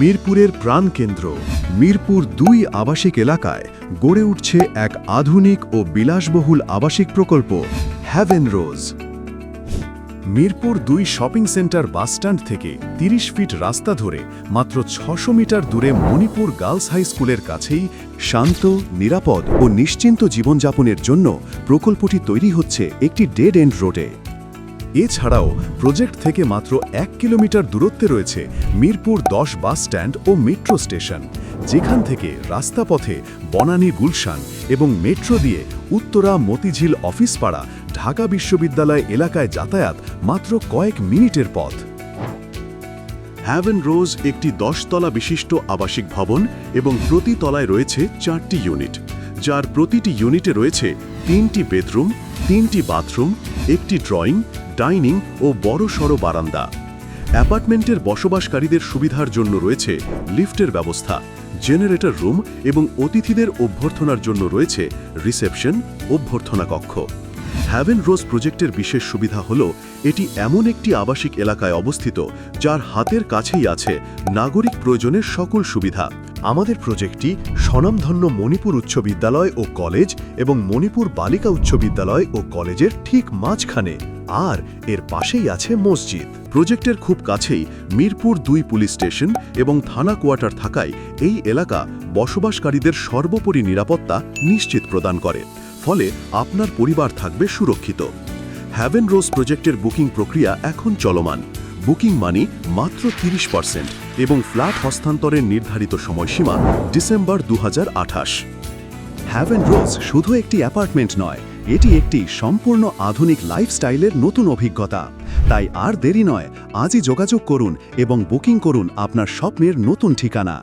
মিরপুরের প্রাণকেন্দ্র, মিরপুর দুই আবাসিক এলাকায় গড়ে উঠছে এক আধুনিক ও বিলাসবহুল আবাসিক প্রকল্প হ্যাভেন রোজ মিরপুর দুই শপিং সেন্টার বাসস্ট্যান্ড থেকে ৩০ ফিট রাস্তা ধরে মাত্র ছশো মিটার দূরে মণিপুর গার্লস হাই স্কুলের কাছেই শান্ত, নিরাপদ ও নিশ্চিন্ত জীবনযাপনের জন্য প্রকল্পটি তৈরি হচ্ছে একটি ডেড এন্ড রোডে। এছাড়াও প্রজেক্ট থেকে মাত্র এক কিলোমিটার দূরত্বে রয়েছে মিরপুর দশ বাস স্ট্যান্ড ও মেট্রো স্টেশন, যেখান থেকে রাস্তাপথে বনানী গুলশান এবং মেট্রো দিয়ে উত্তরা মতিঝিল অফিসপাড়া ঢাকা বিশ্ববিদ্যালয় এলাকায় যাতায়াত মাত্র কয়েক মিনিটের পথ। হ্যাভেন রোজ একটি দশতলা বিশিষ্ট আবাসিক ভবন এবং প্রতি তলায় রয়েছে চারটি ইউনিট, যার প্রতিটি ইউনিটে রয়েছে তিনটি বেডরুম, তিনটি বাথরুম, একটি ড্রয়িং ডাইনিং ও বড় সড় বারান্দা। অ্যাপার্টমেন্টের বসবাসকারীদের সুবিধার জন্য রয়েছে লিফটের ব্যবস্থা, জেনারেটর রুম এবং অতিথিদের অভ্যর্থনার জন্য রয়েছে রিসেপশন, অভ্যর্থনা কক্ষ। হ্যাভেন রোজ প্রজেক্টের বিশেষ সুবিধা হল, এটি এমন একটি আবাসিক এলাকায় অবস্থিত, যার হাতের কাছেই আছে নাগরিক প্রয়োজনের সকল সুবিধা। আমাদের প্রজেক্টটি স্বনামধন্য মণিপুর উচ্চ বিদ্যালয় ও কলেজ এবং মণিপুর বালিকা উচ্চ বিদ্যালয় ও কলেজের ঠিক মাঝখানে আর এর পাশেই আছে মসজিদ। প্রজেক্টের খুব কাছেই মিরপুর দুই পুলিশ স্টেশন এবং থানা কোয়ার্টার থাকায় এই এলাকা বসবাসকারীদের সর্বোপরি নিরাপত্তা নিশ্চিত প্রদান করে। ফলে আপনার পরিবার থাকবে সুরক্ষিত। হ্যাভেন রোজ প্রজেক্টের বুকিং প্রক্রিয়া এখন চলমান। বুকিং মানি মাত্র তিরিশ পার্সেন্ট এবং ফ্ল্যাট হস্তান্তরের নির্ধারিত সময়সীমা ডিসেম্বর দু হ্যাভেন রোজ শুধু একটি অ্যাপার্টমেন্ট নয়, এটি একটি সম্পূর্ণ আধুনিক লাইফস্টাইলের নতুন অভিজ্ঞতা। তাই আর দেরি নয়, আজই যোগাযোগ করুন এবং বুকিং করুন আপনার স্বপ্নের নতুন ঠিকানা।